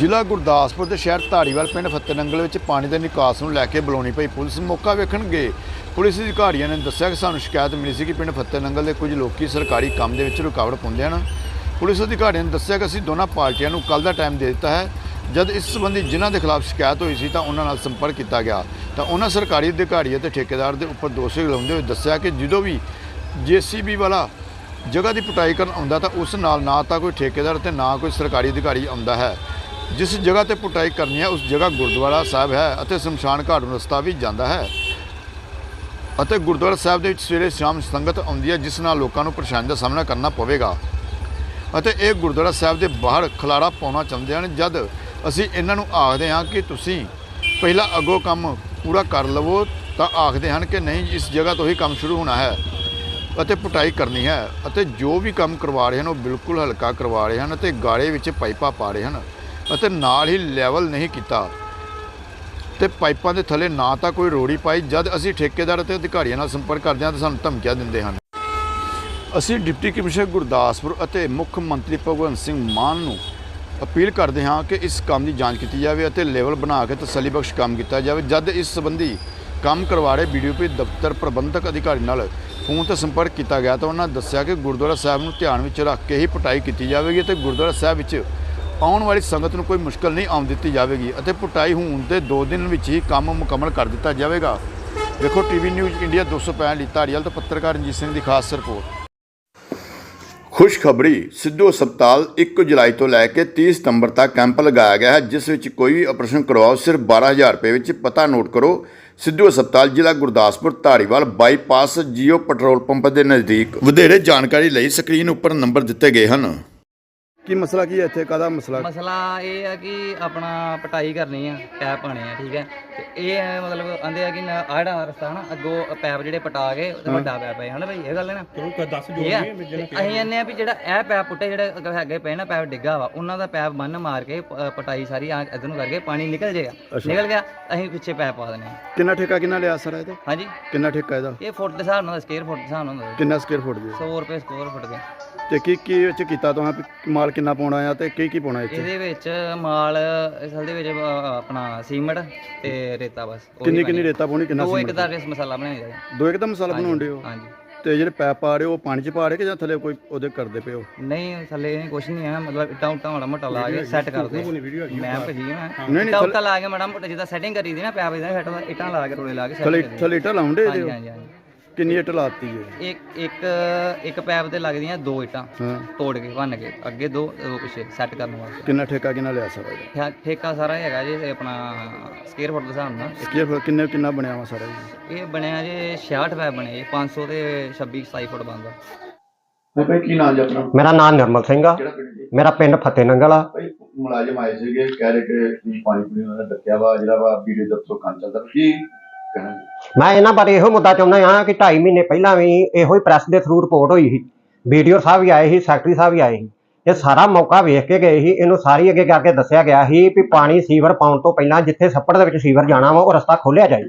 ਜ਼ਿਲ੍ਹਾ ਗੁਰਦਾਸਪੁਰ ਦੇ ਸ਼ਹਿਰ ਧਾਰੀਵਾਲ ਪਿੰਡ ਫਤਿਹਨੰਗਲ ਵਿੱਚ ਪਾਣੀ ਦੇ ਨਿਕਾਸ ਨੂੰ ਲੈ ਕੇ ਬੁਲਾਉਣੀ ਪਈ ਪੁਲਿਸ। ਮੌਕਾ ਵੇਖਣ ਗਏ ਪੁਲਿਸ ਅਧਿਕਾਰੀਆਂ ਨੇ ਦੱਸਿਆ ਕਿ ਸਾਨੂੰ ਸ਼ਿਕਾਇਤ ਮਿਲੀ ਸੀ ਕਿ ਪਿੰਡ ਫਤਿਹਨੰਗਲ ਦੇ ਕੁਝ ਲੋਕੀ ਸਰਕਾਰੀ ਕੰਮ ਦੇ ਵਿੱਚ ਰੁਕਾਵਟ ਪਾਉਂਦੇ ਹਨ। ਪੁਲਿਸ ਅਧਿਕਾਰੀਆਂ ਨੇ ਦੱਸਿਆ ਕਿ ਅਸੀਂ ਦੋਨਾਂ ਪਾਰਟੀਆਂ ਨੂੰ ਕੱਲ ਦਾ ਟਾਈਮ ਦੇ ਦਿੱਤਾ ਹੈ। ਜਦ ਇਸ ਸੰਬੰਧੀ ਜਿਨ੍ਹਾਂ ਦੇ ਖਿਲਾਫ ਸ਼ਿਕਾਇਤ ਹੋਈ ਸੀ ਤਾਂ ਉਹਨਾਂ ਨਾਲ ਸੰਪਰਕ ਕੀਤਾ ਗਿਆ। ਤਾਂ ਉਹਨਾਂ ਸਰਕਾਰੀ ਅਧਿਕਾਰੀ ਅਤੇ ਠੇਕੇਦਾਰ ਦੇ ਉੱਪਰ ਦੋਸ਼ੀ ਲਾਉਂਦੇ ਹੋਏ ਦੱਸਿਆ ਕਿ ਜਦੋਂ ਵੀ ਜੀਸੀਬੀ ਵਾਲਾ ਜਗ੍ਹਾ ਦੀ ਪੁਟਾਈ ਕਰਨ ਆਉਂਦਾ ਤਾਂ ਉਸ ਨਾਲ ਨਾ ਤਾਂ ਕੋਈ ਠੇਕੇਦਾਰ ਤੇ ਨਾ ਕੋਈ ਸਰਕਾਰੀ ਅਧਿਕਾਰੀ ਆਉਂਦਾ ਹੈ। ਜਿਸ ਜਗ੍ਹਾ ਤੇ ਪੁਟਾਈ ਕਰਨੀ ਹੈ, ਉਸ ਜਗ੍ਹਾ ਗੁਰਦੁਆਰਾ ਸਾਹਿਬ ਹੈ ਅਤੇ ਸ਼ਮਸ਼ਾਨ ਘਾਟ ਨੂੰ ਰਸਤਾ ਵੀ ਜਾਂਦਾ ਹੈ। ਅਤੇ ਗੁਰਦੁਆਰਾ ਸਾਹਿਬ ਦੇ ਵਿੱਚ ਸਵੇਰੇ ਸ਼ਾਮ ਸੰਗਤ ਆਉਂਦੀ ਹੈ, ਜਿਸ ਨਾਲ ਲੋਕਾਂ ਨੂੰ ਪਰੇਸ਼ਾਨੀ ਦਾ ਸਾਹਮਣਾ ਕਰਨਾ ਪਵੇਗਾ। ਅਤੇ ਇਹ ਗੁਰਦੁਆਰਾ ਸਾਹਿਬ ਦੇ ਬਾਹਰ ਖਲਾਰਾ ਪਾਉਣਾ ਚਾਹੁੰਦੇ ਹਨ, ਜਦ ਅਸੀਂ ਇਹਨਾਂ ਨੂੰ ਆਖਦੇ ਹਾਂ ਕਿ ਤੁਸੀਂ ਪਹਿਲਾਂ ਅੱਗੋਂ ਕੰਮ ਪੂਰਾ ਕਰ ਲਵੋ, ਤਾਂ ਆਖਦੇ ਹਨ ਕਿ ਨਹੀਂ, ਇਸ ਜਗ੍ਹਾ ਤੋਂ ਹੀ ਕੰਮ ਸ਼ੁਰੂ ਹੋਣਾ ਹੈ ਅਤੇ ਪੁਟਾਈ ਕਰਨੀ ਹੈ। ਅਤੇ ਜੋ ਵੀ ਕੰਮ ਕਰਵਾ ਰਹੇ ਹਨ, ਉਹ ਬਿਲਕੁਲ ਹਲਕਾ ਕਰਵਾ ਰਹੇ ਹਨ ਅਤੇ ਗਾਲੇ ਵਿੱਚ ਪਾਈਪਾਂ ਪਾ ਰਹੇ ਹਨ। ਅਤੇ ਨਾਲ ਹੀ ਲੈਵਲ ਨਹੀਂ ਕੀਤਾ। ਤੇ ਪਾਈਪਾਂ ਦੇ ਥੱਲੇ ਨਾ ਤਾਂ ਕੋਈ ਰੋੜੀ ਪਾਈ, ਜਦ ਅਸੀਂ ਠੇਕੇਦਾਰ ਅਤੇ ਅਧਿਕਾਰੀਆਂ ਨਾਲ ਸੰਪਰਕ ਕਰਦੇ ਹਾਂ ਤਾਂ ਸਾਨੂੰ ਧਮਕੀਆਂ ਦਿੰਦੇ ਹਨ। ਅਸੀਂ ਡਿਪਟੀ ਕਮਿਸ਼ਨਰ ਗੁਰਦਾਸਪੁਰ ਅਤੇ ਮੁੱਖ ਮੰਤਰੀ ਭਗਵੰਤ ਸਿੰਘ ਮਾਨ ਨੂੰ ਅਪੀਲ ਕਰਦੇ ਹਾਂ ਕਿ ਇਸ ਕੰਮ ਦੀ ਜਾਂਚ ਕੀਤੀ ਜਾਵੇ ਅਤੇ ਲੈਵਲ ਬਣਾ ਕੇ ਤਸੱਲੀ ਬਖਸ਼ ਕੰਮ ਕੀਤਾ ਜਾਵੇ। ਜਦ ਇਸ ਸੰਬੰਧੀ ਕੰਮ ਕਰਵਾ ਰਹੇ ਬੀਡੀਓਪੀ ਦਫ਼ਤਰ ਪ੍ਰਬੰਧਕ ਅਧਿਕਾਰੀ ਨਾਲ ਫੋਨ ਤੇ ਸੰਪਰਕ ਕੀਤਾ ਗਿਆ ਤਾਂ ਉਹਨਾਂ ਦੱਸਿਆ ਕਿ ਗੁਰਦੁਆਰਾ ਸਾਹਿਬ ਨੂੰ ਧਿਆਨ ਵਿੱਚ ਰੱਖ ਕੇ ਹੀ ਪਟਾਈ ਕੀਤੀ ਜਾਵੇਗੀ ਅਤੇ ਗੁਰਦੁਆਰਾ ਸਾਹਿਬ ਵਿੱਚ ਆਉਣ ਵਾਲੀ ਸੰਗਤ ਨੂੰ ਕੋਈ ਮੁਸ਼ਕਲ ਨਹੀਂ ਆਉਣ ਦਿੱਤੀ ਜਾਵੇਗੀ ਅਤੇ ਪੁਟਾਈ ਹੋਣ ਦੇ 2 ਦਿਨ ਵਿੱਚ ਹੀ ਕੰਮ ਮੁਕੰਮਲ ਕਰ ਦਿੱਤਾ ਜਾਵੇਗਾ। ਵੇਖੋ ਟੀਵੀ ਨਿਊਜ਼ ਇੰਡੀਆ 265 ਲਈ ਧਾਰੀਵਾਲ ਤੋਂ ਪੱਤਰਕਾਰ ਰਣਜੀਤ ਸਿੰਘ ਦੀ ਖਾਸ ਰਿਪੋਰਟ। ਖੁਸ਼ਖਬਰੀ ਸਿੱਧੂ ਹਸਪਤਾਲ 1 ਜੁਲਾਈ ਤੋਂ ਲੈ ਕੇ 30 ਸਤੰਬਰ ਤੱਕ ਕੈਂਪ ਲਗਾਇਆ ਗਿਆ ਹੈ, ਜਿਸ ਵਿੱਚ ਕੋਈ ਵੀ ਆਪਰੇਸ਼ਨ ਕਰਵਾਓ, ਸਿਰਫ 12000 ਰੁਪਏ ਵਿੱਚ ਪਤਾ ਨੋਟ ਕਰੋ। ਸਿੱਧੂ ਹਸਪਤਾਲ ਜ਼ਿਲ੍ਹਾ Gurdaspur, Dhariwal bypass Jio petrol pump ਦੇ ਨਜ਼ਦੀਕ। ਵਧੇਰੇ ਜਾਣਕਾਰੀ ਲਈ ਸਕਰੀਨ ਉੱਪਰ ਨੰਬਰ ਦਿੱਤੇ ਗਏ ਹਨ। ਕੀ ਮਸਲਾ ਕੀ ਹੈ ਇੱਥੇ? ਕਾਹਦਾ ਮਸਲਾ? ਮਸਲਾ ਇਹ ਆ ਕਿ ਆਪਣਾ ਪਟਾਈ ਕਰਨੀ ਆ ਪੈਪ ਪਾਣੇ ਆ, ਠੀਕ ਹੈ? ਤੇ ਇਹ ਹੈ ਮਤਲਬ ਆਂਦੇ ਆ ਕਿ ਨਾ- ਆਹ ਜਿਹੜਾ ਰਸਤਾ ਨਾ ਅੱਗੋਂ ਪੈਪ ਜਿਹੜੇ ਪਟਾ ਕੇ ਤੇ ਵੱਡਾ ਪੈਪ ਹੈ ਹਨਾ ਭਾਈ ਇਹ ਗੱਲ ਹੈ ਨਾ? ਤੂੰ ਕਹ ਦੱਸ ਜੋ ਠੀਕ ਹੈ ਤੇ ਅਸੀਂ ਕਹਿੰਦੇ ਆ ਵੀ ਜਿਹੜਾ ਇਹ ਪੈਪ ਪੁੱਟੇ ਜਿਹੜੇ ਅੱਗੇ ਹੈਗੇ ਪਏ ਨਾ ਪੈਪ ਡਿੱਗਾ ਵਾ ਉਹਨਾਂ ਦਾ ਪੈਪ ਬੰਨ ਮਾਰ ਕੇ ਪ- ਪਟਾਈ ਸਾਰੀ ਆ ਇਧਰ ਨੂੰ ਕਰਕੇ ਪਾਣੀ ਨਿਕਲ ਜਾਏਗਾ ਨਿਕਲ ਗਿਆ ਅਸੀਂ ਪਿੱਛੇ ਪੈਪ ਪਾ ਆ। ਕਿੰਨਾ ਠੇਕਾ ਕਿੰਨਾ ਲਿਆ ਸਰ ਇਹਦਾ ਹਾਂਜੀ। ਕਿੰਨਾ ਠੇਕਾ ਇਹਦਾ? ਇਹ ਫੁੱਟ ਦੇ ਹਿਸਾਬ ਨਾਲ ਸਕੁਅਰ ਫੁੱਟ ਦੇ ਹਿਸਾਬ ਨਾਲ ਹੁੰਦਾ ਕਿੰਨਾ ਸਕੁਅਰ ਫੁੱਟ ਦੀ? 100 ਰੁਪਏ ਸਕੁਅਰ ਫੁੱਟ ਦੇ। ਤੇ ਕੀ ਕੀ ਵਿੱਚ ਕੀਤਾ ਤੁਸੀਂ ਮਾਲ ਕਿੰਨਾ ਪਾਉਣਾ ਆ ਤੇ ਕੀ ਕੀ ਪਾਉਣਾ ਇੱਥੇ? ਇਹਦੇ ਵਿੱਚ ਮਾਲ ਅਸਲ ਦੇ ਵਿੱਚ ਆਪਣਾ ਸੀਮਟ ਤੇ ਰੇਤਾ ਬਸ ਉਹੀ ਕਿੰਨੀ। ਕਿੰਨੀ ਰੇਤਾ ਪਾਉਣੀ ਕਿੰਨਾ ਦੋ ਇੱਕ ਸੀਮੈਂਟ ਦਾ ਰੇਸ ਮਸਾਲਾ ਬਣਾਇਆ ਜਾਂਦਾ ਦੋ ਇੱਕ ਦਾ ਮਸਾਲਾ ਬਣਾਉਣ ਦਿਓ ਹਾਂਜੀ। ਤੇ ਜਿਹੜੇ ਪੈਪ ਪਾ ਰਹੇ ਹੋ ਉਹ ਪਾਣੀ 'ਚ ਪਾ ਰਹੇ ਕਿ ਜਾਂ ਥੱਲੇ ਕੋਈ ਉਹਦੇ ਕਰਦੇ ਪਏ ਹੋ? ਨਹੀਂ ਥੱਲੇ ਨਹੀਂ ਕੁਛ ਨਹੀਂ ਹੈ। ਮਤਲਬ ਇੱਟਾਂ ਉੱਟਾਂ ਮਾੜਾ ਮੋਟਾ ਲਾ ਕੇ ਸੈੱਟ ਕਰਦੇ ਮੈਂ ਭਜੀ ਮੈਂ ਨਹੀਂ, ਇੱਟਾਂ ਉੱਟਾਂ ਲਾ ਕੇ ਮਾੜਾ ਮੋਟਾ ਜਿੱਦਾਂ ਸੈਟਿੰਗ ਕਰੀ ਦੀ ਨਾ ਪੈਪ ਇਦਾਂ ਸੈੱਟ ਇੱਟਾਂ ਲਾ ਕੇ ਰੋਲੇ ਲਾ ਕੇ set ਥੱਲੇ ਕਰੀ ਦੀ। ਥੱਲੇ ਇੱਟਾਂ ਲਾਉਂਦੇ ਇਹਦੇ ਹਾਂਜੀ ਹਾਂਜੀ ਹਾਂਜੀ। ਕਿੰਨੀ ਇੱਟ ਲਾਤੀ ਹੈ ਇੱਕ ਇੱਕ ਇੱਕ ਪੈਪ ਤੇ ਲੱਗਦੀਆਂ ਦੋ ਇੱਟਾਂ। ਹਾਂ। ਤੋੜ ਕੇ ਭੰਨ ਕੇ ਅੱਗੇ ਦੋ ਦੋ ਪਿੱਛੇ ਸੈੱਟ ਕਰਨ ਵਾਸਤੇ। ਕਿੰਨਾ ਠੇਕਾ ਕਿੰਨਾ ਲਿਆ ਸਾਰਾ ਇਹਦਾ ਠਾ- ਠੇਕਾ ਸਾਰਾ ਹੀ ਹੈਗਾ ਜੀ ਇਹ ਆਪਣਾ ਸਕੁਅਰ ਫੁੱਟ ਦੇ ਹਿਸਾਬ ਨਾਲ। ਸਕੇਅਰ ਫੁੱਟ ਕਿੰਨੇ ਕਿੰਨਾ ਬਣਿਆ ਵਾ ਸਾਰਾ ਜੀ? ਇਹ ਬਣਿਆ ਜੀ 66 ਪੈਪ ਬਣੇ ਜੀ 500 ਤੇ 26 27 ਫੁੱਟ ਬਣਦਾ ਹਾਂ ਭਾਈ ਕੀ ਨਾਮ ਜੀ ਆਪਣਾ? ਮੇਰਾ ਨਾਮ ਨਿਰਮਲ ਸਿੰਘ ਆ। ਕਿਹੜਾ ਪਿੰਡ ਜੀ? ਮੇਰਾ ਪਿੰਡ ਫਤਿਹ ਨੰਗਲ ਆ। ਭਾਈ ਮੁਲਾਜ਼ਮ ਆਏ ਸੀਗੇ ਕਹਿ ਰਹੇ ਕਿ ਪਾਣੀ ਪੂਣੀ ਉਹਨਾਂ ਨੇ ਡੱਕਿਆ ਵਾ ਜਿਹੜਾ ਵਾ ਵੀਡੀਓ ਦਫ਼ਤਰੋਂ ਕੰਮ ਚੱਲਦਾ। ਕੀ ਕਹਿਣਾ ਮੈਂ ਇਹਨਾਂ ਬਾਰੇ ਇਹੋ ਮੁੱਦਾ ਚਾਹੁੰਦਾ ਹਾਂ ਕਿ 2.5 ਮਹੀਨੇ ਪਹਿਲਾਂ ਵੀ ਇਹੋ ਹੀ ਪ੍ਰੈਸ ਦੇ ਥਰੂ ਰਿਪੋਰਟ ਹੋਈ ਸੀ। ਵੀਡੀਓ ਸਾਹਿਬ ਵੀ ਆਏ ਸੀ ਸੈਕਟਰੀ ਸਾਹਿਬ ਵੀ ਆਏ ਸੀ। ਇਹ ਸਾਰਾ ਮੌਕਾ ਵੇਖ ਕੇ ਗਏ ਸੀ, ਇਹਨੂੰ ਸਾਰੀ ਅੱਗੇ ਜਾ ਕੇ ਦੱਸਿਆ ਗਿਆ ਸੀ ਵੀ ਪਾਣੀ ਸੀਵਰ ਪਾਉਣ ਤੋਂ ਪਹਿਲਾਂ ਜਿੱਥੇ ਛੱਪੜ ਦੇ ਵਿੱਚ ਸੀਵਰ ਜਾਣਾ ਵਾ, ਉਹ ਰਸਤਾ ਖੋਲਿਆ ਜਾਏ।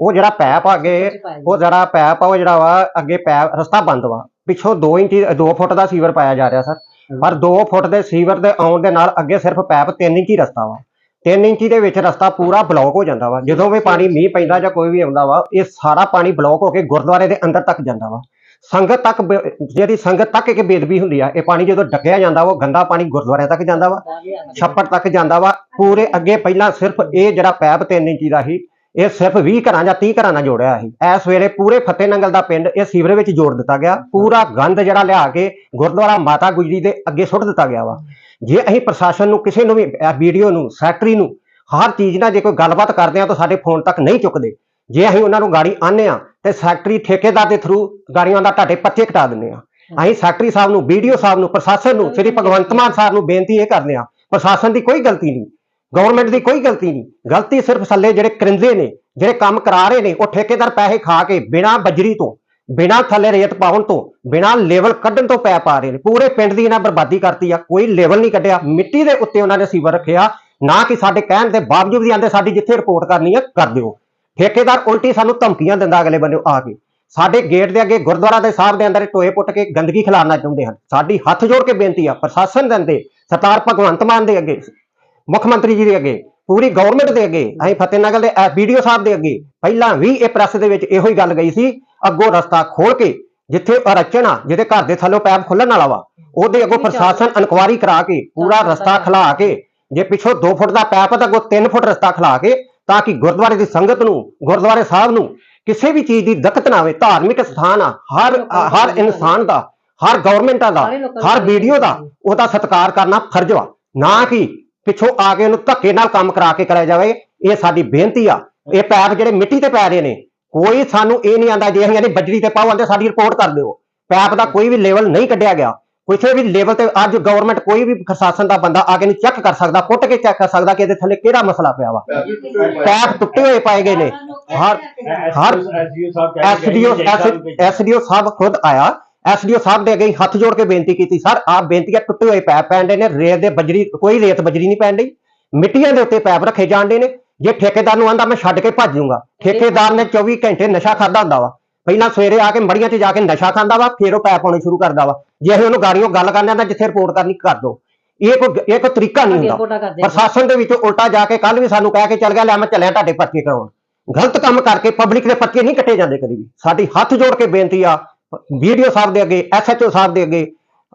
ਉਹ ਜਿਹੜਾ ਪੈਪ ਆ ਅੱਗੇ, ਉਹ ਜਿਹੜਾ ਪੈਪ ਆ, ਉਹ ਜਿਹੜਾ ਵਾ, ਅੱਗੇ ਪੈਪ, ਰਸਤਾ ਬੰਦ ਵਾ। ਪਿੱਛੋਂ 2 ਇੰਚ 2 ਫੁੱਟ ਦਾ ਸੀਵਰ ਪਾਇਆ ਜਾ ਰਿਹਾ, ਸਰ। ਪਰ 2 ਫੁੱਟ ਦੇ ਸੀਵਰ ਦੇ ਆਉਣ ਦੇ ਨਾਲ ਅੱਗੇ ਸਿਰਫ ਪੈਪ 3 ਇੰਚ ਹੀ ਰਸਤਾ ਵਾ। 3 ਇੰਚੀ ਦੇ ਵਿੱਚ ਰਸਤਾ ਪੂਰਾ ਬਲੌਕ ਹੋ ਜਾਂਦਾ ਵਾ। ਜਦੋਂ ਵੀ ਪਾਣੀ ਮੀਂਹ ਪੈਂਦਾ ਜਾਂ ਕੋਈ ਵੀ ਆਉਂਦਾ ਵਾ, ਇਹ ਸਾਰਾ ਪਾਣੀ ਬਲੌਕ ਹੋ ਕੇ ਗੁਰਦੁਆਰੇ ਦੇ ਅੰਦਰ ਤੱਕ ਜਾਂਦਾ ਵਾ। ਸੰਗਤ ਤੱਕ ਬ- ਜਿਹੜੀ ਸੰਗਤ ਤੱਕ ਇੱਕ ਬੇਦਬੀ ਹੁੰਦੀ ਆ, ਇਹ ਪਾਣੀ ਜਦੋਂ ਡੱਕਿਆ ਜਾਂਦਾ ਵਾ ਗੰਦਾ ਪਾਣੀ ਗੁਰਦੁਆਰਿਆਂ ਤੱਕ ਜਾਂਦਾ ਵਾ, ਛੱਪੜ ਤੱਕ ਜਾਂਦਾ ਵਾ। ਪੂਰੇ ਅੱਗੇ ਪਹਿਲਾਂ ਸਿਰਫ ਇਹ ਜਿਹੜਾ ਪੈਪ 3 ਇੰਚੀ ਦਾ ਸੀ ਇਹ ਸਿਰਫ 20 ਘਰਾਂ ਜਾਂ 30 ਘਰਾਂ ਨਾਲ ਜੋੜਿਆ ਸੀ। ਇਸ ਵੇਲੇ ਪੂਰੇ ਫਤਿਹ ਨੰਗਲ ਦਾ ਪਿੰਡ ਇਹ ਸੀਵਰੇ ਵਿੱਚ ਜੋੜ ਦਿੱਤਾ ਗਿਆ। ਪੂਰਾ ਗੰਦ ਜਿਹੜਾ ਲਿਆ ਕੇ ਗੁਰਦੁਆਰਾ ਮਾਤਾ ਗੁਜਰੀ ਦੇ ਅੱਗੇ ਸੁੱਟ ਦਿੱਤਾ ਗਿਆ ਵਾ। ਜੇ ਅਸੀਂ ਪ੍ਰਸ਼ਾਸਨ ਨੂੰ ਕਿਸੇ ਨੂੰ ਵੀ ਵੀਡੀਓ ਨੂੰ, ਸੈਕਟਰੀ ਨੂੰ ਹਰ ਚੀਜ਼ ਨਾਲ ਜੇ ਕੋਈ ਗੱਲਬਾਤ ਕਰਦੇ ਆ ਤਾਂ ਸਾਡੇ ਫੋਨ ਤੱਕ ਨਹੀਂ ਚੁੱਕਦੇ। ਜੇ ਅਸੀਂ ਉਹਨਾਂ ਨੂੰ ਗਾੜੀ ਆਨੇ ਆ ਤੇ ਸੈਕਟਰੀ ਠੇਕੇਦਾਰ ਦੇ ਥਰੂ ਗਾੜੀਆਂ ਦਾ ਤੁਹਾਡੇ ਪੱਤੇ ਕਟਾ ਦਿੰਦੇ ਆ ਅਸੀਂ ਸੈਕਟਰੀ ਸਾਹਿਬ ਨੂੰ, ਵੀਡੀਓ ਸਾਹਿਬ ਨੂੰ, ਪ੍ਰਸ਼ਾਸਨ ਨੂੰ, ਸ੍ਰੀ ਭਗਵੰਤ ਮਾਨ ਸਾਹਿਬ ਨੂੰ ਬੇਨਤੀ ਇਹ ਕਰਦੇ ਆ ਪ੍ਰਸ਼ਾਸਨ ਦੀ ਕੋਈ ਗਲਤੀ ਨਹੀਂ। ਗਵਰਨਮੈਂਟ ਦੀ ਕੋਈ ਗਲਤੀ ਨਹੀਂ। ਗਲਤੀ ਸਿਰਫ ਥੱਲੇ ਜਿਹੜੇ ਕਰਿੰਦੇ ਨੇ, ਜਿਹੜੇ ਕੰਮ ਕਰਾ ਰਹੇ ਨੇ, ਉਹ ਠੇਕੇਦਾਰ ਪੈਸੇ ਖਾ ਕੇ ਬਿਨਾਂ ਬਜਰੀ ਤੋਂ, ਬਿਨਾਂ ਥੱਲੇ ਰੇਤ ਪਾਉਣ ਤੋਂ, ਬਿਨਾਂ ਲੈਵਲ ਕੱਢਣ ਤੋਂ ਪੈ ਪਾ ਰਹੇ ਨੇ। ਪੂਰੇ ਪਿੰਡ ਦੀ ਇਹਨਾਂ ਬਰਬਾਦੀ ਕਰਤੀ ਆ, ਕੋਈ ਲੈਵਲ ਨਹੀਂ ਕੱਢਿਆ। ਮਿੱਟੀ ਦੇ ਉੱਤੇ ਉਹਨਾਂ ਨੇ ਸੀਵਰ ਰੱਖਿਆ, ਨਾ ਕਿ ਸਾਡੇ ਕਹਿਣ ਦੇ ਬਾਵਜੂਦ ਵੀ ਆਂਦੇ ਸਾਡੀ ਜਿੱਥੇ ਰਿਪੋਰਟ ਕਰਨੀ ਆ, ਕਰ ਦਿਓ। ਠੇਕੇਦਾਰ ਉਲਟੀ ਸਾਨੂੰ ਧਮਕੀਆਂ ਦਿੰਦਾ ਅਗਲੇ ਬੰਨੇ ਆ ਕੇ। ਸਾਡੇ ਗੇਟ ਦੇ ਅੱਗੇ ਗੁਰਦੁਆਰਾ ਦੇ ਸਾਹਿਬ ਦੇ ਅੰਦਰ ਟੋਏ ਪੁੱਟ ਕੇ ਗੰਦਗੀ ਖਿਲਾਰਨਾ ਚਾਹੁੰਦੇ ਹਨ। ਸਾਡੀ ਹੱਥ ਜੋੜ ਕੇ ਬੇਨਤੀ ਆ, ਪ੍ਰਸ਼ਾਸਨ ਦੇ ਅੰਦੇ ਸਰਦਾਰ ਭਗਵੰਤ ਮਾਨ ਦੇ ਅੱਗੇ ਮੁੱਖ ਮੰਤਰੀ ਜੀ ਦੇ ਅੱਗੇ ਪੂਰੀ ਗਵਰਨਮੈਂਟ ਦੇ ਅੱਗੇ ਅਸੀਂ ਫਤਿਹਨਗਰ ਦੇ ਵੀਡੀਓ ਸਾਹਿਬ ਦੇ ਅੱਗੇ ਪਹਿਲਾਂ ਵੀ ਇਹ ਪ੍ਰੈਸ ਦੇ ਵਿੱਚ ਇਹੋ ਹੀ ਗੱਲ ਗਈ ਸੀ ਅੱਗੋਂ ਰਸਤਾ ਖੋਲ ਕੇ ਜਿੱਥੇ ਅਰਚਨਾ ਜਿਹਦੇ ਘਰ ਦੇ ਥੱਲੋਂ ਪੈਪ ਖੁੱਲਣ ਵਾਲਾ ਵਾ ਉਹਦੇ ਅੱਗੋਂ ਪ੍ਰਸ਼ਾਸਨ ਇਨਕੁਆਰੀ ਕਰਾ ਕੇ ਪੂਰਾ ਰਸਤਾ ਖਲਾ ਕੇ ਜੇ ਪਿੱਛੋਂ 2 ਫੁੱਟ ਦਾ ਪੈਪ ਤਾਂ ਅੱਗੋਂ 3 ਫੁੱਟ ਰਸਤਾ ਖਲਾ ਕੇ ਤਾਂ ਕਿ ਗੁਰਦੁਆਰੇ ਦੀ ਸੰਗਤ ਨੂੰ ਗੁਰਦੁਆਰੇ ਸਾਹਿਬ ਨੂੰ ਕਿਸੇ ਵੀ ਚੀਜ਼ ਦੀ ਦਿੱਕਤ ਨਾ ਆਵੇ ਧਾਰਮਿਕ ਸਥਾਨ ਆ ਹਰ ਹਰ ਇਨਸਾਨ ਦਾ ਹਰ ਗਵਰਨਮੈਂਟਾਂ ਦਾ ਹਰ ਵੀਡੀਓ ਦਾ। ਉਹਦਾ ਸਤਿਕਾਰ ਕਰਨਾ ਫਰਜ਼ ਵਾ। ਨਾ ਕਿ ਪਿੱਛੋਂ ਆ ਕੇ ਉਹਨੂੰ ਧੱਕੇ ਨਾਲ ਕੰਮ ਕਰਾ ਕੇ ਕਰਾਇਆ ਜਾਵੇ ਇਹ ਸਾਡੀ ਬੇਨਤੀ ਆ। ਇਹ ਪੈਪ ਜਿਹੜੇ ਮਿੱਟੀ ਤੇ ਪੈ ਰਹੇ ਨੇ ਕੋਈ ਸਾਨੂੰ ਇਹ ਨਹੀਂ ਆਂਦਾ ਜੇ ਅਸੀਂ ਇਹਦੀ ਬੱਜਰੀ ਤੇ ਪਾਓ ਆਂਦੇ ਸਾਡੀ ਰਿਪੋਰਟ ਕਰ ਦਿਓ। ਪੈਪ ਦਾ ਕੋਈ ਵੀ ਲੈਵਲ ਨਹੀਂ ਕੱਢਿਆ ਗਿਆ। ਕਿਸੇ ਵੀ ਲੈਵਲ ਤੇ ਅੱਜ ਗਵਰਨਮੈਂਟ ਕੋਈ ਵੀ ਪ੍ਰਸ਼ਾਸਨ ਦਾ ਬੰਦਾ ਆ ਕੇ ਨਹੀਂ ਚੈੱਕ ਕਰ ਸਕਦਾ ਪੁੱਟ ਕੇ ਚੈੱਕ ਕਰ ਸਕਦਾ ਕਿ ਇਹਦੇ ਥੱਲੇ ਕਿਹੜਾ ਮਸਲਾ ਪਿਆ ਵਾ। ਪੈਪ ਟੁੱਟੇ ਹੋਏ ਪਾਏ ਗਏ ਨੇ। ਹਰ ਹਰ ਐਸਡੀਓ ਐਸਡੀਓ ਸਾਹਿਬ ਖੁਦ ਆਇਆ। ਐਸਡੀਓ ਸਾਹਿਬ ਦੇ ਅੱਗੇ ਹੀ ਹੱਥ ਜੋੜ ਕੇ ਬੇਨਤੀ ਕੀਤੀ ਸਰ ਆਪ ਬੇਨਤੀ ਹੈ ਟੁੱਟੇ ਹੋਏ ਪੈਪ ਪੈਂਦੇ ਨੇ ਰੇਤ ਦੇ ਬਜਰੀ ਕੋਈ ਰੇਤ ਬਜਰੀ ਨਹੀਂ ਪੈਣ ਡਈ। ਮਿੱਟੀਆਂ ਦੇ ਉੱਤੇ ਪੈਪ ਰੱਖੇ ਜਾਂਦੇ ਨੇ। ਜੇ ਠੇਕੇਦਾਰ ਨੂੰ ਆਂਦਾ ਮੈਂ ਛੱਡ ਕੇ ਭੱਜ ਜਾਊਂਗਾ ਠੇਕੇਦਾਰ ਨੇ 24 ਘੰਟੇ ਨਸ਼ਾ ਖਾਦਾ ਹੁੰਦਾ ਵਾ। ਪਹਿਲਾਂ ਸਵੇਰੇ ਆ ਕੇ ਮੜੀਆਂ 'ਚ ਜਾ ਕੇ ਨਸ਼ਾ ਖਾਂਦਾ ਵਾ ਫਿਰ ਉਹ ਪੈਪ ਪਾਉਣੇ ਸ਼ੁਰੂ ਕਰਦਾ ਵਾ। ਜੇ ਅਸੀਂ ਉਹਨੂੰ ਗਾੜੀਆਂ ਗੱਲ ਕਰਨ ਆਂਦਾ ਜਿੱਥੇ ਰਿਪੋਰਟ ਕਰਨੀ ਕਰ ਦੋ। ਇਹ ਕੋਈ ਇਹ ਕੋਈ ਤਰੀਕਾ ਨਹੀਂ ਹੁੰਦਾ। ਪ੍ਰਸ਼ਾਸਨ ਦੇ ਵਿੱਚੋਂ ਉਲਟਾ ਜਾ ਕੇ ਕੱਲ ਵੀ ਸਾਨੂੰ ਕਹਿ ਕੇ ਚੱਲ ਗਿਆ ਲੈ ਮੈਂ ਚੱਲਿਆ ਤੁਹਾਡੇ ਪਰਚੇ ਕਰਾਉਣ। ਗਲਤ ਕੰਮ ਕਰਕੇ ਪਬਲਿਕ ਦੇ ਪਰਚੇ ਨਹੀਂ ਕੱਟੇ ਜਾਂਦੇ ਕਦੀ ਵੀ। ਸਾਡੀ ਹੱਥ ਜੋੜ ਕੇ ਬੇਨਤੀ ਆ ਵੀਡੀਓ ਸਾਹਿਬ ਦੇ ਅੱਗੇ ਐਸਐਚਓ ਸਾਹਿਬ ਦੇ ਅੱਗੇ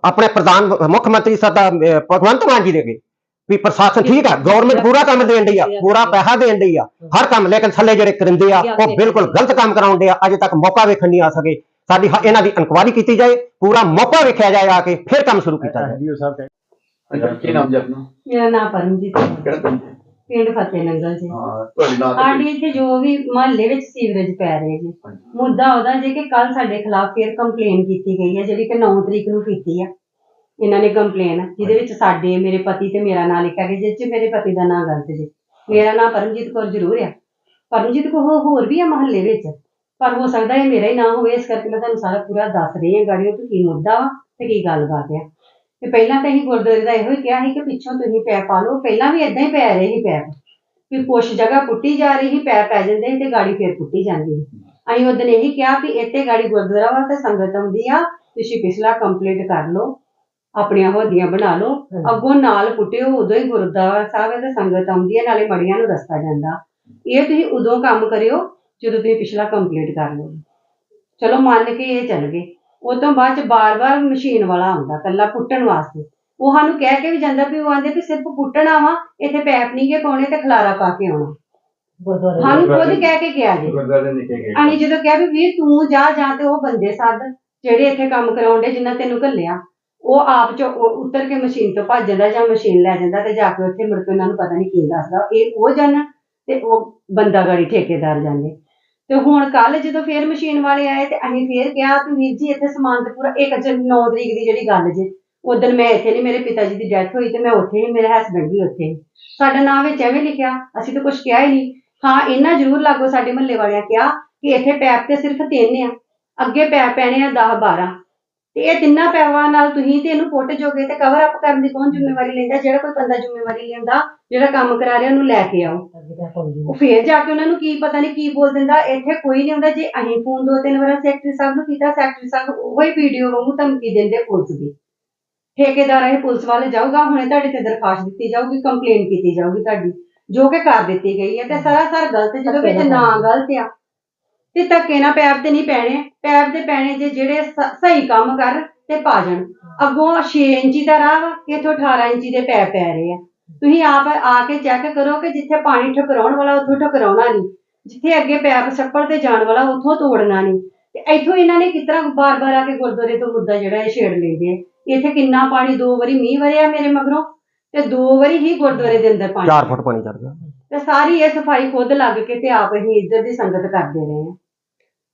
ਆਪਣੇ ਪ੍ਰਧਾਨ ਮੁੱਖ ਮੰਤਰੀ ਅਹ, ਭਗਵੰਤ ਮਾਨ ਜੀ ਦੇ ਅੱਗੇ ਵੀ ਪ੍ਰਸ਼ਾਸਨ ਠੀਕ ਆ ਗਵਰਨਮੈਂਟ ਪੂਰਾ ਕੰਮ ਦੇਣ ਡਈ ਆ ਪੂਰਾ ਪੈਸਾ ਦੇਣ ਡਈ ਆ ਹਰ ਕੰਮ ਲੇਕਿਨ ਥੱਲੇ ਜਿਹੜੇ ਕਰਿੰਦੇ ਆ ਉਹ ਬਿਲਕੁਲ ਗਲਤ ਕੰਮ ਕਰਾਉਣ ਡਏ ਆ ਅਜੇ ਤੱਕ ਮੌਕਾ ਵੇਖਣ ਨਹੀਂ ਆ ਸਕੇ। ਸਾਡੀ ਇਹਨਾਂ ਦੀ ਇਨਕੁਆਇਰੀ ਕੀਤੀ ਜਾਏ ਪੂਰਾ ਮੌਕਾ ਵੇਖਿਆ ਜਾਏ ਆ ਕੇ ਫਿਰ ਕੰਮ ਸ਼ੁਰੂ ਕੀਤਾ ਜਾਏ। ਕੀ ਨਾਮ ਜੀ ਆਪਣਾ? ਮੇਰਾ ਨਾਮ ਪਰਮਜੀਤ ਕੌਰ, ਕਿਹੜਾ ਪਿੰਡ ਹੈ? ਪਿੰਡ ਫਤਿਹ ਨੰਗਲ ਜੀ ਹਾਂ ਤੁਹਾਡੀ ਨਾਂ ਤੇ ਸਾਡੇ ਇੱਥੇ ਜੋ ਵੀ ਮਹੱਲੇ ਵਿੱਚ ਸੀਵਰੇਜ ਪੈ ਰਹੇ ਜੀ ਮੁੱਦਾ ਉਹਦਾ ਜੇ ਕਿ ਕੱਲ ਸਾਡੇ ਖਿਲਾਫ ਫੇਰ ਕੰਪਲੇਨ ਕੀਤੀ ਗਈ ਹੈ ਜਿਹੜੀ ਕਿ 9 ਤਰੀਕ ਨੂੰ ਕੀਤੀ ਆ। ਇਹਨਾਂ ਨੇ ਕੰਪਲੇਨ ਜਿਹਦੇ ਵਿੱਚ ਸਾਡੇ ਮੇਰੇ ਪਤੀ ਤੇ ਮੇਰਾ ਨਾਂ ਲਿਖਿਆ ਗਿਆ ਜਿਸ 'ਚ ਮੇਰੇ ਪਤੀ ਦਾ ਨਾਂ ਗਲਤ ਜੀ। ਮੇਰਾ ਨਾਮ ਪਰਮਜੀਤ ਕੌਰ ਜ਼ਰੂਰ ਆ। ਪਰਮਜੀਤ ਕੋ ਹੋਰ ਵੀ ਆ ਮਹੱਲੇ ਵਿੱਚ। ਪਰ ਹੋ ਸਕਦਾ ਇਹ ਮੇਰਾ ਹੀ ਨਾ ਹੋਵੇ ਇਸ ਕਰਕੇ ਮੈਂ ਤੁਹਾਨੂੰ ਸਾਰਾ ਪੂਰਾ ਦੱਸ ਰਹੀ ਹਾਂ ਗਾੜੀਓ ਕਿ ਕੀ ਮੁੱਦਾ ਵਾ ਤੇ ਕੀ ਗੱਲਬਾਤ ਆ। ਤੇ ਪਹਿਲਾਂ ਤਾਂ ਅਸੀਂ ਗੁਰਦੁਆਰੇ ਦਾ ਇਹੋ ਹੀ ਕਿਹਾ ਸੀ ਕਿ ਪਿੱਛੋਂ ਤੁਸੀਂ ਪੈਪ ਪਾ ਲਓ ਪਹਿਲਾਂ ਵੀ ਇਦਾਂ ਹੀ ਪੈ ਰਹੇ ਸੀ ਪੈਪ ਵੀ ਕੁਛ ਜਗ੍ਹਾ ਪੁੱਟੀ ਜਾ ਰਹੀ ਸੀ ਪੈਪ ਪੈ ਜਾਂਦੇ ਸੀ ਤੇ ਗਾੜੀ ਫੇਰ ਪੁੱਟੀ ਜਾਂਦੀ ਸੀ। ਅਸੀਂ ਉਦੋਂ ਇਹੀ ਕਿਹਾ ਵੀ ਇੱਥੇ ਗਾੜੀ ਗੁਰਦੁਆਰਾ ਵਾ ਤੇ ਸੰਗਤ ਆਉਂਦੀ ਆ ਤੁਸੀਂ ਪਿਛਲਾ ਕੰਪਲੀਟ ਕਰ ਲਓ ਆਪਣੀਆਂ ਹੋਦੀਆਂ ਬਣਾ ਲਓ ਅੱਗੋਂ ਨਾਲ ਪੁੱਟਿਓ ਉਦੋਂ ਹੀ ਗੁਰਦੁਆਰਾ ਸਾਹਿਬ ਤੇ ਸੰਗਤ ਆਉਂਦੀ ਹੈ ਨਾਲੇ ਮੜੀਆਂ ਨੂੰ ਰਸਤਾ ਜਾਂਦਾ। ਇਹ ਤੁਸੀਂ ਉਦੋਂ ਕੰਮ ਕਰਿਓ ਜਦੋਂ ਤੁਸੀਂ ਪਿਛਲਾ ਕੰਪਲੀਟ ਕਰ ਲਓ। ਚਲੋ ਮੰਨ ਕੇ ਇਹ ਚੱਲ ਗਏ। ਉਹ ਤੋਂ ਬਾਅਦ ਚ ਬਾਰ-ਬਾਰ ਮਸ਼ੀਨ ਵਾਲਾ ਆਉਂਦਾ ਕੱਲਾ ਪੁੱਟਣ ਵਾਸਤੇ। ਉਹ ਸਾਨੂੰ ਕਹਿ ਕੇ ਵੀ ਜਾਂਦਾ ਵੀ ਉਹ ਆਂਦੇ ਵੀ ਸਿਰਫ ਪੁੱਟਣਾ ਵਾ ਇੱਥੇ ਪੈਪ ਨਹੀਂ ਗੇ ਪਾਉਣੇ ਤੇ ਖਲਾਰਾ ਪਾ ਕੇ ਆਉਣਾ। ਸਾਨੂੰ ਖੁਦ ਕਹਿ ਕੇ ਗਿਆ ਜੀ। ਗੁਰਦੁਆਰੇ ਨਿੱਕੇ ਗਏ। ਅਸੀਂ ਜਦੋਂ ਕਿਹਾ ਵੀ ਵੀਰ ਤੂੰ ਜਾ ਜਾਂ ਤੇ ਉਹ ਬੰਦੇ ਸੱਦ ਜਿਹੜੇ ਇੱਥੇ ਕੰਮ ਕਰਾਉਂਦੇ ਜਿੰਨਾ ਤੈਨੂੰ ਘੱਲਿਆ ਉਹ ਆਪ ਚ ਉਤਰ ਕੇ ਮਸ਼ੀਨ ਤੋਂ ਭੱਜ ਜਾਂਦਾ ਜਾਂ ਮਸ਼ੀਨ ਲੈ ਜਾਂਦਾ ਤੇ ਜਾ ਕੇ ਉੱਥੇ ਮੁੜ ਕੇ ਉਹਨਾਂ ਨੂੰ ਪਤਾ ਨਹੀਂ ਕੀ ਦੱਸਦਾ। ਇਹ ਉਹ ਜਾਣ ਤੇ ਉਹ ਬੰਦਾ ਗਾੜੀ ਠੇਕੇਦਾਰ ਜਾਂਦੇ। ਤੇ ਹੁਣ ਕੱਲ ਜਦੋਂ ਫੇਰ ਮਸ਼ੀਨ ਵਾਲੇ ਆਏ ਤੇ ਅਸੀਂ ਫੇਰ ਕਿਹਾ ਕਿ ਵੀਰ ਜੀ ਇੱਥੇ ਸਮਾਨ ਤੇ ਪੂਰਾ, ਇੱਕ ਚ 9 ਤਰੀਕ ਦੀ ਜਿਹੜੀ ਗੱਲ ਜੇ ਉਦੋਂ ਮੈਂ ਇੱਥੇ ਨਹੀਂ ਮੇਰੇ ਪਿਤਾ ਜੀ ਦੀ ਡੈਥ ਹੋਈ ਤੇ ਮੈਂ ਉੱਥੇ ਹੀ, ਮੇਰੇ ਹਸਬੰਡ ਵੀ ਉੱਥੇ ਸਾਡਾ ਨਾਮ ਵਿੱਚ ਐਵੇਂ ਲਿਖਿਆ, ਅਸੀਂ ਤਾਂ ਕੁਝ ਕਿਹਾ ਹੀ ਨਹੀਂ। ਹਾਂ ਇਹਨਾਂ ਜ਼ਰੂਰ ਲਾਗੋ ਸਾਡੇ ਮਹੱਲੇ ਵਾਲਿਆਂ ਕਿਹਾ ਕਿ ਇੱਥੇ ਪੈਪ ਤੇ ਸਿਰਫ ਤਿੰਨ ਆ, ਅੱਗੇ ਪੈਪ ਪੈਣੇ ਆ 10 12 ਤੇ ਇਹ ਤਿੰਨਾਂ ਪੈਪਾਂ ਨਾਲ ਤੁਸੀਂ ਤੇ ਇਹਨੂੰ ਪੁੱਟ ਜੋਗੇ ਤੇ ਕਵਰ ਅਪ ਕਰਨ ਦੀ ਕੌਣ ਜ਼ਿੰਮੇਵਾਰੀ ਲੈਂਦਾ? ਜਿਹੜਾ ਕੋਈ ਬੰਦਾ ਜ਼ਿੰਮੇਵਾਰੀ ਲੈਂਦਾ ਜਿਹੜਾ ਕੰਮ ਕਰਾ ਰਿਹਾ ਉਹਨੂੰ ਲੈ ਕੇ ਆਓ। ਉਹ ਫੇਰ ਜਾ ਕੇ ਉਹਨਾਂ ਨੂੰ ਕੀ ਪਤਾ ਨਹੀਂ ਕੀ ਬੋਲ ਦਿੰਦਾ ਇੱਥੇ ਕੋਈ ਨਹੀਂ ਹੁੰਦਾ। ਜੇ ਅਸੀਂ ਫੋਨ ਦੋ ਤਿੰਨ ਵਾਰ ਸੈਕਟਰੀ ਸਾਹਿਬ ਨੂੰ ਕੀਤਾ ਸੈਕਟਰੀ ਸਾਹਿਬ ਉਹੀ ਵੀਡੀਓ ਵਾਂਗੂ ਧਮਕੀ ਦਿੰਦੇ ਪੁਲਿਸ ਦੀ। ਠੇਕੇਦਾਰ ਇਹ ਪੁਲਿਸ ਵਾਲੇ ਜਾਊਗਾ ਹੁਣੇ ਤੁਹਾਡੇ ਤੇ ਦਰਖਾਸਤ ਦਿੱਤੀ ਜਾਊਗੀ ਕੰਪਲੇਨ ਕੀਤੀ ਜਾਊਗੀ ਤੁਹਾਡੀ ਜੋ ਕਿ ਕਰ ਦਿੱਤੀ ਗਈ ਹੈ। ਤੇ ਸਰਾਸਰ ਗਲਤ ਜਦੋਂ ਵਿੱਚ ਨਾ ਗਲਤ ਆ ਤੇ ਧੱਕੇ ਨਾ ਪੈਰ ਤੇ ਨਹੀਂ ਪੈਣੇ ਪੈਰ ਤੇ ਪੈਣੇ ਜੇ ਜਿਹੜੇ ਸ- ਸਹੀ ਕੰਮ ਕਰ ਤੇ ਪਾ ਜਾਣ। ਅੱਗੋਂ 6 ਇੰਚੀ ਦਾ ਰਾਹ ਵਾ, ਇਥੋਂ 18 ਇੰਚੀ ਦੇ ਪੈਰ ਪੈ ਰਹੇ ਆ। ਤੁਸੀਂ ਆਪ ਆ ਕੇ ਚੈੱਕ ਕਰੋ ਕਿ ਜਿੱਥੇ ਪਾਣੀ ਠਕਰਾਉਣ ਵਾਲਾ ਉੱਥੋਂ ਠਕਰਾਉਣਾ ਨਹੀਂ। ਜਿੱਥੇ ਅੱਗੇ ਪੈਪ ਛੱਪੜ ਤੇ ਜਾਣ ਵਾਲਾ ਉੱਥੋਂ ਤੋੜਨਾ ਨਹੀਂ। ਤੇ ਇੱਥੋਂ ਇਹਨਾਂ ਨੇ ਕਿਤਰਾ ਬਾਰ-ਬਾਰ ਆ ਕੇ ਗੁਰਦੁਆਰੇ ਤੋਂ ਮੁੱਦਾ ਜਿਹੜਾ ਇਹ ਛੇੜ ਲੈਂਦੇ ਆ। ਇੱਥੇ ਕਿੰਨਾ ਪਾਣੀ ਦੋ ਵਾਰੀ ਮੀਂਹ ਵਰਿਆ ਮੇਰੇ ਮਗਰੋਂ ਤੇ ਦੋ ਵਾਰੀ ਹੀ ਗੁਰਦੁਆਰੇ ਦੇ ਅੰਦਰ ਪਾਣੀ 4 ਫੁੱਟ ਪਾਣੀ ਚੜ ਗਿਆ। ਤੇ ਸਾਰੀ ਇਹ ਸਫ਼ਾਈ ਖੁਦ ਲੱਗ ਕੇ ਤੇ ਆਪ ਹੀ ਇੱਧਰ ਦੀ ਸੰਗਤ ਕਰਦੇ ਰਹੇ ਆ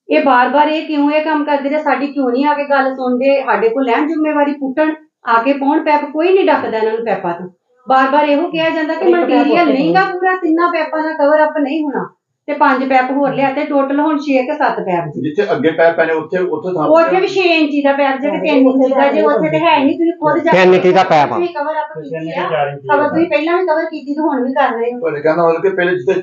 ਇਹ ਬਾਰ-ਬਾਰ ਇਹ ਕਿਉਂ ਇਹ ਕੰਮ ਕਰਦੇ ਨੇ ਸਾਡੀ ਕਿਉਂ ਨਹੀਂ ਆ ਕੇ ਗੱਲ ਸੁਣਦੇ? ਸਾਡੇ ਕੋਲ ਲੈਣ ਜ਼ਿੰਮੇਵਾਰੀ ਪੁੱਟਣ ਆ ਕੇ ਪਾਉਣ ਪੈਪ ਕੋਈ ਨਹੀਂ ਡੱਕਦਾ ਇਹਨਾਂ ਨੂੰ ਪੈਪਾਂ ਤੋਂ। ਬਾਰ-ਬਾਰ ਇਹੋ ਕਿਹਾ ਜਾਂਦਾ ਕਿ ਮਟੀਰੀਅਲ ਨਹੀਂਗਾ ਪੂਰਾ ਤਿੰਨਾਂ ਪੈਪਾਂ ਦਾ ਕਵਰ ਅਪ ਨਹੀਂ ਹੋਣਾ। ਤੇ ਪੰਜ ਪੈਪ ਹੋਰ ਲਿਆ ਤੇ ਟੋਟਲ ਹੁਣ 6 ਕਿ 7 ਪੈਪ ਜੀ। ਜਿੱਥੇ ਅੱਗੇ ਪੈਪ ਪੈਣੇ ਉੱਥੇ ਉੱਥੇ ਥਾਂ ਉੱਥੇ ਵੀ 6 ਇੰਚੀ ਦਾ ਪੈਪ ਜੇ ਕਿ 3 ਇੰਚੀ ਦਾ ਜੇ ਉੱਥੇ ਤੇ ਹੈ ਨਹੀਂ ਤੁਸੀਂ ਖੁਦ ਜਾ ਤਿੰਨ ਇੰਚੀ ਦਾ ਪੈਪ ਆ। ਤੁਸੀਂ ਕਵਰ ਅਪ ਕੀਤੀ ਆ। ਕਵਰ ਤੁਸੀਂ ਪਹਿਲਾਂ ਵੀ ਕਵਰ ਕੀਤੀ ਤੇ ਹੁਣ ਵੀ ਕਰ ਰਹੇ ਹੋ। ਤੁਹਾਡੇ ਕਹਿੰਦਾ ਮਤਲਬ ਕਿ ਪਹਿਲੇ ਜਿੱਥੇ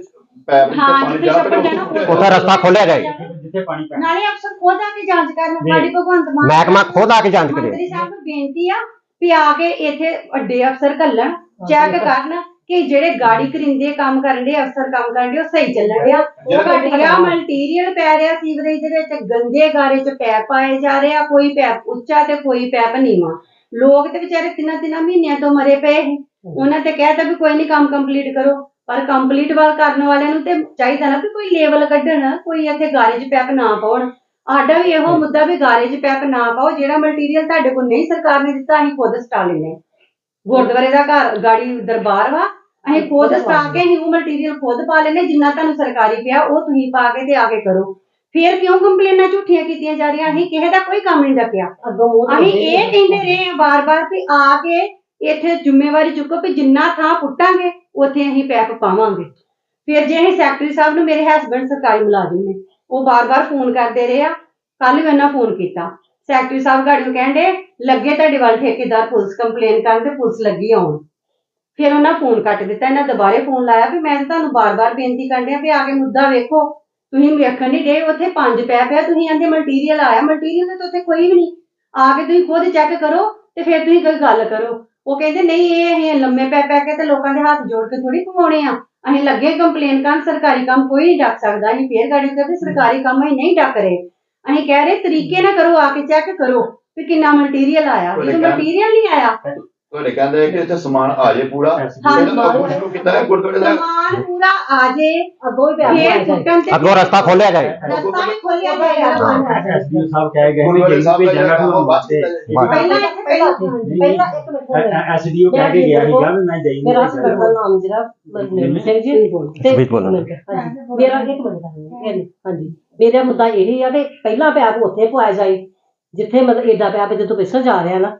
ਪੈਪ ਜਿੱਥੇ ਹਾਂ, ਪਾਣੀ ਜਿੱਥੇ ਜਾ ਛੱਪੜ ਜਾਣਾ, ਉੱਥੇ ਰਸਤਾ ਖੋਲਿਆ ਜਾਏ। ਜਿੱਥੇ ਪਾਣੀ ਪੈਣਾ। ਨਾਲੇ ਅਫਸਰ ਖੁਦ ਆ ਕੇ ਜਾਂਚ ਕਰਨ ਸਾਡੀ ਭਗਵੰਤ ਮਾਨ ਮਹਿਕਮਾ ਖੁਦ ਆ ਕੇ ਜਾਂਚ ਕਰੇ। ਮੰਤਰੀ ਸਾਹਿਬ ਨੂੰ ਬੇਨਤੀ ਆ ਵੀ ਆ ਕੇ ਇੱਥੇ ਵੱਡੇ ਅਫਸਰ ਘੱਲਣ ਚੈੱਕ ਕਰਨ ਕਿ ਜਿਹੜੇ ਗਾੜੀ ਕਰਿੰਦੇ ਕੰਮ ਕਰਨ ਦੇ ਅਫਸਰ ਕੰਮ ਕਰਨ ਦੇ ਉਹ ਸਹੀ ਚੱਲਣ ਡਿਆ ਉਹ ਘਟੀਆ ਮਟੀਰੀਅਲ ਪੈ ਰਿਹਾ ਸੀਵਰੇਜ ਦੇ ਵਿੱਚ ਗੰਦੇ ਗਾਰੇ ਚ ਪੈਪ ਪਾਏ ਜਾ ਰਹੇ ਕੋਈ ਪੈਪ ਉੱਚਾ ਤੇ ਕੋਈ ਪੈਪ ਨੀਵਾਂ। ਲੋਕ ਤੇ ਵਿਚਾਰੇ ਤਿੰਨਾਂ ਤਿੰਨਾਂ ਮਹੀਨਿਆਂ ਤੋਂ ਮਰੇ ਪਏ ਉਹਨਾਂ ਤੇ ਕਹਿਤਾ ਵੀ ਕੋਈ ਨਹੀਂ ਕੰਮ ਕੰਪਲੀਟ ਕਰੋ। ਪਰ ਕੰਪਲੀਟ ਵਾਲ ਕਰਨ ਵਾਲਿਆਂ ਨੂੰ ਤੇ ਚਾਹੀਦਾ ਨਾ ਵੀ ਕੋਈ ਲੇਵਲ ਕੱਢਣ ਕੋਈ ਇੱਥੇ ਗਾਰੇ 'ਚ ਪੈਪ ਨਾ ਪਾਉਣ। ਸਾਡਾ ਵੀ ਇਹੋ ਮੁੱਦਾ ਵੀ ਗਾਰੇ 'ਚ ਪੈਪ ਨਾ ਪਾਓ ਜਿਹੜਾ ਮਟੀਰੀਅਲ ਤੁਹਾਡੇ ਕੋਲ ਨਹੀਂ ਸਰਕਾਰ ਨੇ ਦਿੱਤਾ ਅਸੀਂ ਖੁਦ ਸਟਾ ਲੈਨੇ ਗੁਰਦੁਆਰੇ ਦਾ ਘਰ ਗਾੜੀ ਦਰਬਾਰ ਵਾ ਅਸੀਂ ਖੁਦ ਸਟਾ ਕੇ ਹੀ ਉਹ ਮਟੀਰੀਅਲ ਖੁਦ ਪਾ ਲੈਨੇ ਜਿੰਨਾ ਤੁਹਾਨੂੰ ਸਰਕਾਰੀ ਪਿਆ ਉਹ ਤੁਸੀਂ ਪਾ ਕੇ ਤੇ ਆ ਕੇ ਕਰੋ। ਫੇਰ ਕਿਉਂ ਕੰਪਲੇਨਾਂ ਝੂਠੀਆਂ ਕੀਤੀਆਂ ਜਾ ਰਹੀਆਂ? ਅਸੀਂ ਕਿਸੇ ਦਾ ਕੋਈ ਕੰਮ ਨਹੀਂ ਰੱਖਿਆ। ਅੱਗੋਂ ਮੂੰਹ ਅਸੀਂ ਇਹ ਕਹਿੰਦੇ ਰਹੇ ਆ ਬਾਰ-ਬਾਰ ਵੀ ਆ ਕੇ ਇੱਥੇ ਜ਼ਿੰਮੇਵਾਰੀ ਚੁੱਕੋ ਵੀ ਜਿੰਨਾ ਥਾਂ ਪੁੱਟਾਂਗੇ ਉੱਥੇ ਅਸੀਂ ਪੈਪ ਪਾਵਾਂਗੇ। ਫਿਰ ਜੇ ਅਸੀਂ ਸੈਕਟਰੀ ਸਾਹਿਬ ਨੂੰ ਮੇਰੇ ਹਸਬੰਡ ਸਰਕਾਰੀ ਮੁਲਾਜ਼ਮ ਨੇ ਉਹ ਬਾਰ-ਬਾਰ ਫੋਨ ਕਰਦੇ ਰਹੇ ਆ। ਕੱਲ ਵੀ ਉਹਨਾਂ ਫੋਨ ਕੀਤਾ। ਸੈਕਟਰੀ ਸਾਹਿਬ ਗਾੜੀ ਨੂੰ ਕਹਿੰਦੇ ਲੱਗੇ ਤੁਹਾਡੇ ਵੱਲ ਠੇਕੇਦਾਰ ਪੁਲਿਸ ਕੰਪਲੇਨ ਕਰਨ ਤੇ ਪੁਲਿਸ ਲੱਗੀ ਆਉਣ। ਫਿਰ ਉਹਨਾਂ ਫੋਨ ਕੱਟ ਦਿੱਤਾ ਇਹਨਾਂ ਦੁਬਾਰੇ ਫੋਨ ਲਾਇਆ ਵੀ ਮੈਂ ਤਾਂ ਤੁਹਾਨੂੰ ਬਾਰ-ਬਾਰ ਬੇਨਤੀ ਕਰਦੇ ਆ ਵੀ ਆ ਕੇ ਮੁੱਦਾ ਵੇਖੋ। ਤੁਸੀਂ ਵੇਖਣ ਨਹੀਂ ਦੇ ਉੱਥੇ ਪੰਜ ਪੈਪ ਆ ਤੁਸੀਂ ਆਂਦੇ ਮਟੀਰੀਅਲ ਆਇਆ ਮਟੀਰੀਅਲ ਤਾਂ ਉੱਥੇ ਕੋਈ ਵੀ ਨਹੀਂ। ਆ ਕੇ ਤੁਸੀਂ ਖੁਦ ਚੈੱਕ ਕਰੋ ਤੇ ਫਿਰ ਤੁਸੀਂ ਕੋਈ ਗੱਲ ਕਰੋ। ਉਹ ਕਹਿੰਦੇ ਨਹੀਂ ਇਹ ਅਸੀਂ ਲੰਮੇ ਪੈ ਪੈ ਕੇ ਤੇ ਲੋਕਾਂ ਦੇ ਹੱਥ ਜੋੜ ਕੇ ਥੋੜੀ ਕਮਾਉਣੇ ਆ। ਅਸੀਂ ਲੱਗੇ ਕੰਪਲੇਨ ਕਰਨ ਸਰਕਾਰੀ ਕੰਮ ਕੋਈ ਨਹੀਂ ਡੱਕ ਸਕਦਾ। ਅਸੀਂ ਫੇਰ ਗਾੜੀ ਕਰਦੇ ਸਰਕਾਰੀ ਕੰਮ ਅਸੀਂ ਨਹੀਂ ਡੱਕ ਰਹੇ। ਅਸੀਂ ਕਹਿ ਰਹੇ ਤਰੀਕੇ ਨਾਲ ਕਰੋ ਆ ਕੇ ਚੈੱਕ ਕਰੋ ਵੀ ਕਿੰਨਾ ਮਟੀਰੀਅਲ ਆਇਆ। ਕਿਹਾ- ਮਟੀਰੀਅਲ ਨਹੀਂ ਆਇਆ ਤੁਹਾਡੇ ਕਹਿੰਦੇ ਕਿ ਇੱਥੇ ਸਮਾਨ ਆ ਜੇ ਪੂਰਾ। ਹਾਂ, ਜਿਹੜਾ ਅੱਗੋਂ ਸ਼ੁਰੂ ਕੀਤਾ ਹੈ ਗੁਰਦੁਆਰੇ ਦਾ। ਸਮਾਨ ਪੂਰਾ ਆ ਜੇ ਅੱਗੋਂ ਹੀ ਪਿਆ ਫੇਰ ਪੁੱਟਣ ਤੇ ਅੱਗੋਂ ਰਸਤਾ ਖੋਲਿਆ ਜਾਏ। ਰਸਤਾ ਵੀ ਖੋਲਿਆ ਜਾਏਗਾ ਐਸਡੀਓ ਸਾਹਿਬ ਕਹਿ ਗਏ ਨੇ ਗੁਰਦੁਆਰੇ ਕਿ ਸਾਹਿਬ ਦਾ ਭੇਜਣਾ ਜਿਹੜਾ ਕੰਮ ਤੁਹਾਨੂੰ ਬਾਅਦ ਚ ਵਾਸਤੇ ਕੀਤਾ ਜਾਏ। ਪਹਿਲਾਂ ਇੱਥੇ ਪਹਿਲਾਂ ਪਹਿਲਾਂ ਇੱਕ ਮਿੰਟ ਹੋਰ ਹੈ। ਐਸਡੀਓ ਕਹਿ ਕੇ ਗਿਆ ਸੀਗਾ ਵੀ ਮੈਂ ਜਾਈ ਮੇਰਾ ਹਸਬੰਦ ਦਾ ਨਾਮ ਜਿਹੜਾ ਮਰਨੇਮ ਸਿੰਘ ਜੀ? ਤੇ ਵਿੱਚ ਬੋਲੋ। ਇੱਕ ਮਿੰਟ, ਹਾਂਜੀ। ਮੇਰਾ ਇੱਕ ਮਿੰਟ ਦਾ ਹੈ। ਹਾਂਜੀ। ਮੇਰਾ ਮੁੱਦਾ ਇਹ ਆ ਕਿ ਪਹਿਲਾਂ ਪੈਪ ਉੱਥੇ ਪਵਾਇਆ ਜਾਏ ਜਿੱਥੇ ਮਤਲਬ ਏਡਾ ਪੈਪ ਜਦੋਂ ਪਿੱਛੋਂ ਜਾ ਰਿਹਾ ਨਾ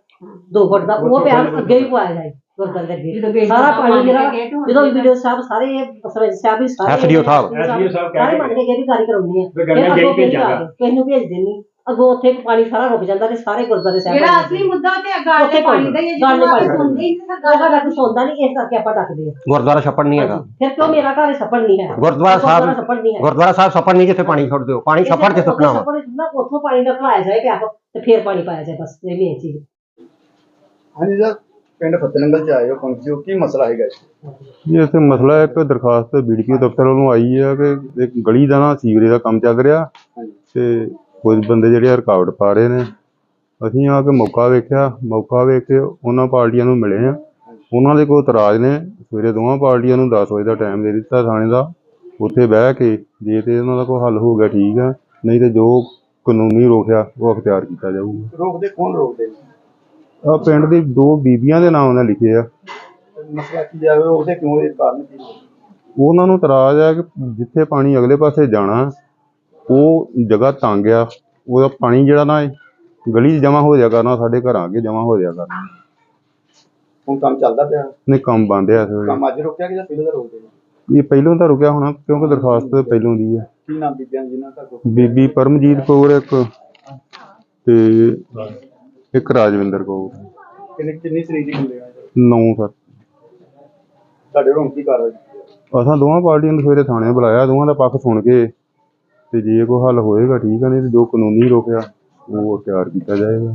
2 ਫੁੱਟ ਦਾ ਉਹ ਪੈਪ ਅੱਗੇ ਵੀ ਪਵਾਇਆ ਜਾਏ ਗੁਰਦੁਆਰੇ ਦੇ ਅੱਗੇ। ਸਾਰਾ ਦਾ ਪਾਣੀ ਜਿਹੜਾ ਕੇ ਜਦੋਂ ਵੀਡੀਓ ਸਾਹਿਬ ਸਾਰੇ ਸਰਪੰਚ ਸਾਹਿਬ ਵੀ ਸਾਰੇ SDO ਸਾਹਿਬ। SDO ਸਾਹਿਬ ਕਹਿ ਸਾਰੇ ਕੇ ਮੰਨ ਕੇ ਵੀ ਗਾੜੀ ਕਰਾਉਣੀ ਹੈ? ਵੀ ਫਿਰ ਜੀ ਅੱਗੋਂ ਕਿਹਨੂੰ ਭੇਜਾਂਗਾ। ਕਿਸੇ ਨੂੰ ਭੇਜ ਦੇਣੀ ਅੱਗੋਂ ਉੱਥੇ ਪਾਣੀ ਸਾਰਾ ਰੁਕ ਜਾਂਦਾ ਤੇ ਸਾਰੇ ਗੁਰਦੁਆਰੇ ਸਾਹਿਬ ਜਿਹੜਾ ਅਸਲੀ ਮੁੱਦਾ ਤੇ ਗੱਲ ਉੱਥੇ ਦੇ ਪਾਣੀ ਦਾ ਹੀ ਹੈ ਗੱਲ ਦੇ ਜਿਹਨੂੰ ਪਾਣੀ ਆਪਾਂ ਦਾ। ਸੁਣਦੇ ਹੀ ਨਹੀਂ ਸਰਕਾਰ ਸਾਡਾ ਡੱਕ ਸੌਂਦਾ ਨਹੀਂ ਇਸ ਕਰਕੇ ਆਪਾਂ ਡੱਕਦੇ ਆ ਗੁਰਦੁਆਰਾ ਛੱਪੜ ਨਹੀਂ ਹੈਗਾ। ਫਿਰ ਕਿਉਂ ਮੇਰਾ ਘਰ ਛੱਪੜ ਨਹੀਂ ਹੈ? ਗੁਰਦੁਆਰਾ ਸਾਹਿਬ ਛੱਪੜ ਨਹੀਂ ਹੈ। ਗੁਰਦੁਆਰਾ ਸਾਹਿਬ ਛੱਪੜ ਨਹੀਂ ਜਿੱਥੇ ਪਾਣੀ ਛੱਡ ਦਿਓ। ਪਾਣੀ ਛੱਪੜ ਸੁੱਟਣਾ ਵਾ ਛੱਪੜ ਸੁੱਟਣਾ ਉੱਥੋਂ ਪਾਣੀ ਦਾ ਭਰਾਇਆ ਜਾਏ ਪਿਆ ਤੇ ਫਿਰ ਪਾਣੀ ਪਾਇਆ ਜਾਏ ਬਸ ਇਹ ਮੇਨ ਚੀਜ਼। ਹਾਂਜੀ ਸਰ ਪਿੰਡ ਫਤਿਹਨਗਰ ਚ ਆਏ ਹੋ ਪਹੁੰਚੇ ਹੋ ਕੀ ਮਸਲਾ ਹੈਗਾ ਜੀ? ਇਹ ਇੱਥੇ ਮਸਲਾ ਹੈ ਕਿ ਦਰਖਾਸਤ ਬੀਡੀਪੀ ਦਫ਼ਤਰ ਵੱਲੋਂ ਆਈ ਹੈ ਕਿ ਇੱਕ ਗਲੀ ਦਾ ਨਾ ਸੀਵਰੇਜ ਦਾ ਕੰਮ ਚੱਲ ਰਿਹਾ ਤੇ ਕੁਝ ਬੰਦੇ ਜਿਹੜੇ ਰੁਕਾਵਟ ਪਾ ਰਹੇ ਨੇ। ਅਸੀਂ ਆ ਕੇ ਮੌਕਾ ਵੇਖਿਆ ਮੌਕਾ ਵੇਖ ਕੇ ਉਹਨਾਂ ਪਾਰਟੀਆਂ ਨੂੰ ਮਿਲੇ ਆ। ਉਹਨਾਂ ਦੇ ਕੋਈ ਇਤਰਾਜ਼ ਨੇ ਸਵੇਰੇ ਦੋਵਾਂ ਪਾਰਟੀਆਂ ਨੂੰ 10 ਵਜੇ ਦਾ ਟਾਈਮ ਦੇ ਦਿੱਤਾ ਥਾਣੇ ਦਾ। ਉੱਥੇ ਬਹਿ ਕੇ ਜੇ ਤੇ ਉਹਨਾਂ ਦਾ ਕੋਈ ਹੱਲ ਹੋ ਗਿਆ ਠੀਕ ਆ ਨਹੀਂ ਤੇ ਜੋ ਕਾਨੂੰਨੀ ਰੋਕਿਆ ਉਹ ਅਖਤਿਆਰ ਕੀਤਾ ਜਾਊਗਾ। ਰੋਕਦੇ ਕੌਣ ਰੋਕਦੇ ਆ ਪਿੰਡ ਦੀ ਦੋ ਬੀਬੀਆਂ ਦੇ ਨਾਮ ਨਾਲ ਲਿਖੇ ਆ। ਮਸਲਾ ਕੀ ਜਾਵੇ ਰੋਕਦੇ ਕਿਉਂ ਇਹ ਕਾਰਨ ਕੀ ਹੈ? ਉਹਨਾਂ ਨੂੰ ਇਤਰਾਜ਼ ਹੈ ਕਿ ਜਿੱਥੇ ਪਾਣੀ ਅਗਲੇ ਪਾਸੇ ਜਾਣਾ ਉਹ ਜਗ੍ਹਾ ਤੰਗ ਆ। ਉਹਦਾ ਪਾਣੀ ਜਿਹੜਾ ਨਾ ਗਲੀ 'ਚ ਜਮਾ ਹੋ ਜਾਇਆ ਕਰਨਾ ਸਾਡੇ ਘਰਾਂ ਅੱਗੇ ਜਮਾ ਹੋ ਕਰਨਾ। ਹੁਣ ਕੰਮ ਚੱਲਦਾ ਪਿਆ? ਨਹੀਂ ਕੰਮ ਬੰਦ ਆ ਇਸ ਵੇਲੇ। ਕੰਮ ਅੱਜ ਰੁਕਿਆ ਕਿ ਜਾਂ ਪਹਿਲਾਂ ਦਾ ਰੋਕਦੇ ਨੇ? ਇਹ ਪਹਿਲੋਂ ਤਾਂ ਰੁਕਿਆ ਹੋਣਾ ਕਿਉਂਕਿ ਦਰਖਾਸਤ ਪਹਿਲੋਂ ਦੀ ਹੈ ਕੀ ਨਾਮ ਬੀਬੀਆਂ ਜਿਨ੍ਹਾਂ ਦਾ ਬੀਬੀ ਪਰਮਜੀਤ ਕੌਰ ਇੱਕ। ਤੇ ਇੱਕ ਰਾਜਵਿੰਦਰ ਕੌਰ। ਕਿੰਨੀ ਕਿੰਨੀ ਤਰੀਕ ਦੀ ਹੁੰਦੇ ਆ? ਨੌ ਸਰ ਤੁਹਾਡੇ ਹੁਣ ਕੀ ਕਾਰਵਾਈ ਅਸਾਂ ਦੋਵਾਂ ਪਾਰਟੀਆਂ ਨੂੰ ਸਵੇਰੇ ਥਾਣੇ ਬੁਲਾਇਆ ਦੋਵਾਂ ਦਾ ਪੱਖ ਸੁਣ ਕੇ। ਤੇ ਜੇ ਕੋਈ ਹੱਲ ਹੋਏਗਾ ਠੀਕ ਆ ਨਹੀਂ ਤੇ ਜੋ ਕਾਨੂੰਨੀ ਰੋਕਿਆ ਉਹ ਤਿਆਰ ਕੀਤਾ ਜਾਏਗਾ।